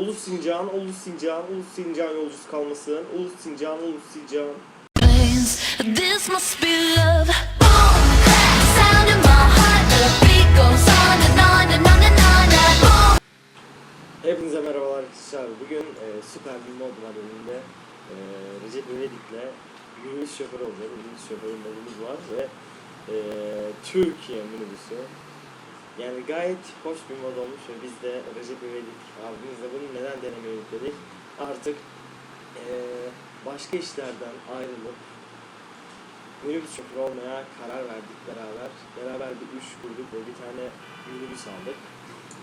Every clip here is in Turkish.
Ulus Sincan, Ulus Sincan, Ulus Sincan yolcusu kalmasın. Ulus Sincan, Ulus Sincan. This must be love. Hepinize merhabalar arkadaşlar. Bugün e, süper bir mod var önümde. E, Recep İvedik'le minibüs şoförü olacak. Minibüs şoförü modumuz var ve e, Türkiye minibüsü. Yani gayet hoş bir mod olmuş ve biz de Recep İvedik abimizle bunu neden denemeyi dedik. Artık e, başka işlerden ayrılıp minibüs şoförü olmaya karar verdik beraber. Beraber bir üç kurduk ve bir tane minibüs aldık.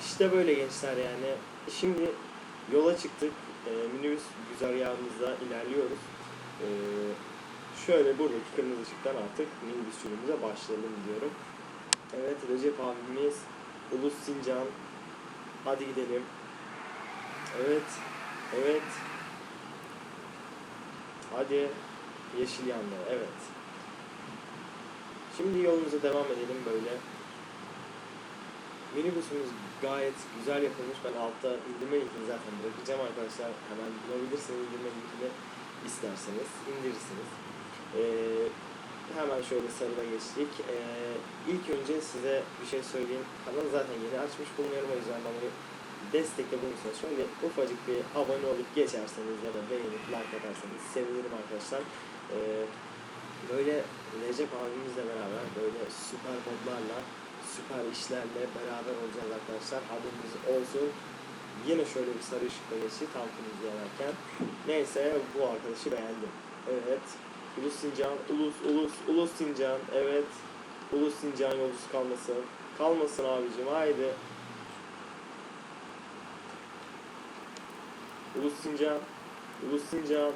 İşte böyle gençler yani. Şimdi yola çıktık. E, minibüs güzergahımızda ilerliyoruz. E, şöyle buradaki kırmızı ışıktan artık minibüs yolumuza başlayalım diyorum. Evet Recep abimiz Ulus Sincan. Hadi gidelim. Evet. Evet. Hadi. Yeşil yandı. Evet. Şimdi yolumuza devam edelim böyle. Minibüsümüz gayet güzel yapılmış. Ben altta indirme linkini zaten bırakacağım arkadaşlar. Hemen bulabilirsiniz indirme linkini isterseniz indirirsiniz. Ee, hemen şöyle sarıda geçtik. Ee, ilk önce size bir şey söyleyeyim. Kanalı zaten yeni açmış bulunuyorum. O yüzden bana bir destekte bulunursanız şöyle ufacık bir abone olup geçerseniz ya da beğenip like atarsanız sevinirim arkadaşlar. Ee, böyle Recep abimizle beraber böyle süper modlarla süper işlerle beraber olacağız arkadaşlar. Haberiniz olsun. Yine şöyle bir sarı ışıkla geçti tam kırmızı yanarken. Neyse bu arkadaşı beğendim. Evet. Ulus Sincan, Ulus, Ulus, Ulus Sincan. Evet. Ulus Sincan yolcusu kalmasın. Kalmasın abicim haydi. Ulus Sincan. Ulus Sincan.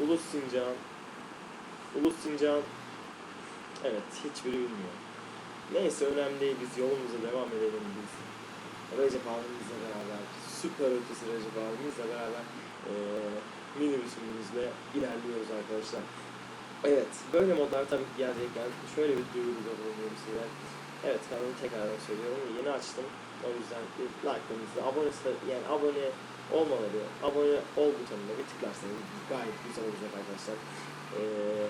Ulus Sincan. Ulus Sincan. Evet, hiçbiri bilmiyor. Neyse önemli değil, biz yolumuza devam edelim biz. Recep abimizle beraber, süper ötesi Recep abimizle beraber eee minibüsümüzle ilerliyoruz arkadaşlar. Evet, böyle modlar tabii ki gerçekten şöyle bir duyuruda bulunuyorum size. Evet, kanalı tekrardan söylüyorum, yeni açtım. O yüzden bir like'larınızı, abonesi yani abone olmaları, abone ol butonuna bir tıklarsanız gayet güzel olacak arkadaşlar. Eee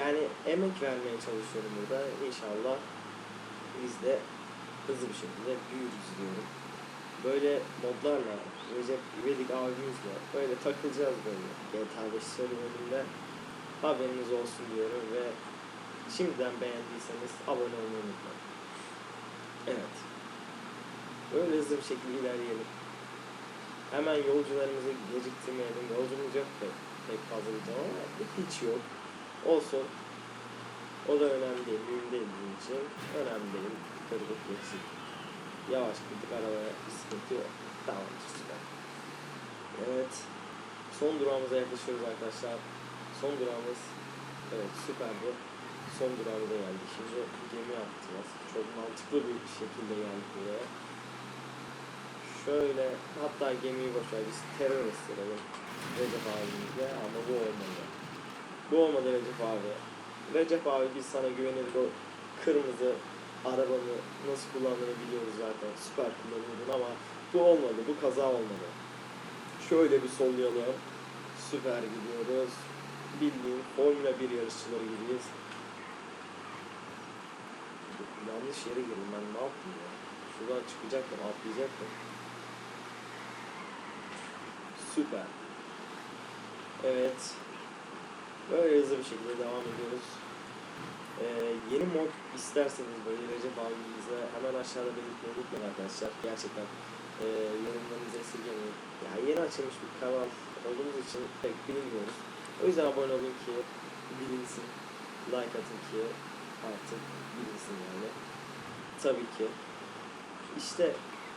yani emek vermeye çalışıyorum burada. İnşallah biz de hızlı bir şekilde büyürüz diyorum. Böyle modlarla, Recep İvedik abimizle böyle takılacağız böyle GTA 5 serüveninde. Haberiniz olsun diyorum ve şimdiden beğendiyseniz abone olmayı unutmayın. Evet. Böyle hızlı bir şekilde ilerleyelim. Hemen yolcularımızı geciktirmeyelim. Yolcumuz yok pek, pek fazla bir zaman ama hiç yok. Olsun. O da önemli değil. Mühim değil bizim için. Önemli değil. Kırdık geçtik. Yavaş gittik arabaya bir sıkıntı yok. Tamam süper. Evet. Son durağımıza yaklaşıyoruz arkadaşlar. Son durağımız evet süperdi. Son durağımıza geldik. Şimdi gemi yapacağız. Çok mantıklı bir şekilde geldik buraya. Şöyle hatta gemiyi boşver biz terör estirelim. Recep abimizle ama bu olmadı. Bu olmadı Recep abi. Recep abi biz sana güvenirdik o kırmızı arabanı nasıl kullandığını biliyoruz zaten. Süper kullanıyordun ama bu olmadı. Bu kaza olmadı. Şöyle bir sollayalım. Süper gidiyoruz. Bildiğin Formula 1 yarışçıları gibiyiz. Yanlış yere girdim ben ne yaptım ya? Şuradan çıkacaktım, atlayacaktım. Süper. Evet. Böyle hızlı bir şekilde devam ediyoruz. Ee, yeni mod isterseniz böyle Recep abimize hemen aşağıda belirtmeyi unutmayın arkadaşlar. Gerçekten e, yorumlarınızı esirgemeyin. Ya yeni açılmış bir kanal olduğumuz için pek bilinmiyoruz. O yüzden abone olun ki bilinsin. Like atın ki artık bilinsin yani. Tabii ki. İşte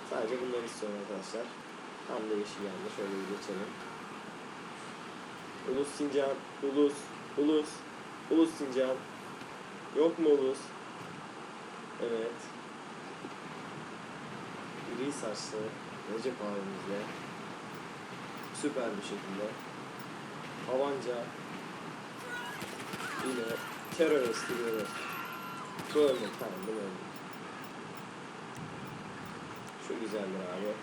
sadece bunları istiyorum arkadaşlar. Tam da yeşil yandı. Şöyle bir geçelim. Ulus Sincan, Ulus, Ulus, Ulus Sincan. Yok mu Ulus? Evet. Gri saçlı Recep abimizle süper bir şekilde Havanca ile terör estiriyoruz. Bu ölmek tamam bu ölmek. güzeldir abi.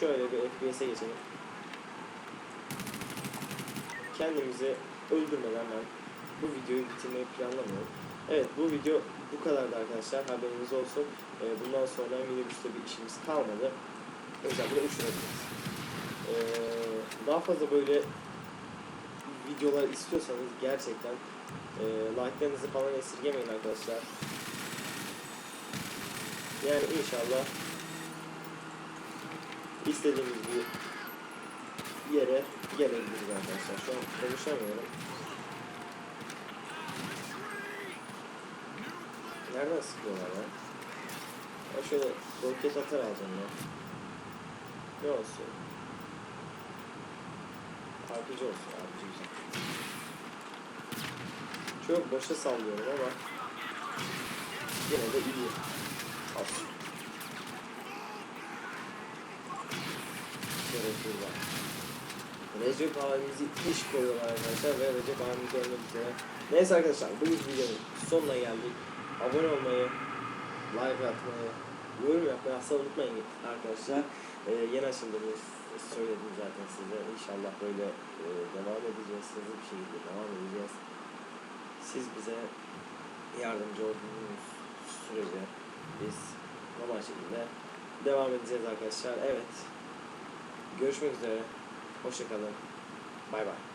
Şöyle bir FPS'e geçelim. Kendimizi öldürmeden ben bu videoyu bitirmeyi planlamıyorum. Evet bu video bu kadardı arkadaşlar haberiniz olsun. Ee, bundan sonra minibüste bir işimiz kalmadı. O yüzden bunu uçurabiliriz. Ee, daha fazla böyle videolar istiyorsanız gerçekten e, like'larınızı falan esirgemeyin arkadaşlar. Yani inşallah istediğimiz bir yere gelebiliriz arkadaşlar. Şu an konuşamıyorum. Nereden sıkıyorlar ya? Ya şöyle roket atar alacağım. Ne olsun? RPG olsun RPG güzel. Çok boşa sallıyorum ama yine de iyi. Şöyle şurada. Recep abimizi iş koyuyorlar arkadaşlar ve Recep abimiz üzere. Neyse arkadaşlar bu videonun sonuna geldik. Abone olmayı, like atmayı, yorum yapmayı asla unutmayın arkadaşlar. Ee, yeni açıldığımız söyledim zaten size. İnşallah böyle e, devam edeceğiz. Hızlı bir şekilde devam edeceğiz. Siz bize yardımcı olduğunuz sürece biz normal şekilde devam edeceğiz arkadaşlar. Evet. Görüşmek üzere. Hoşçakalın. Bay bay.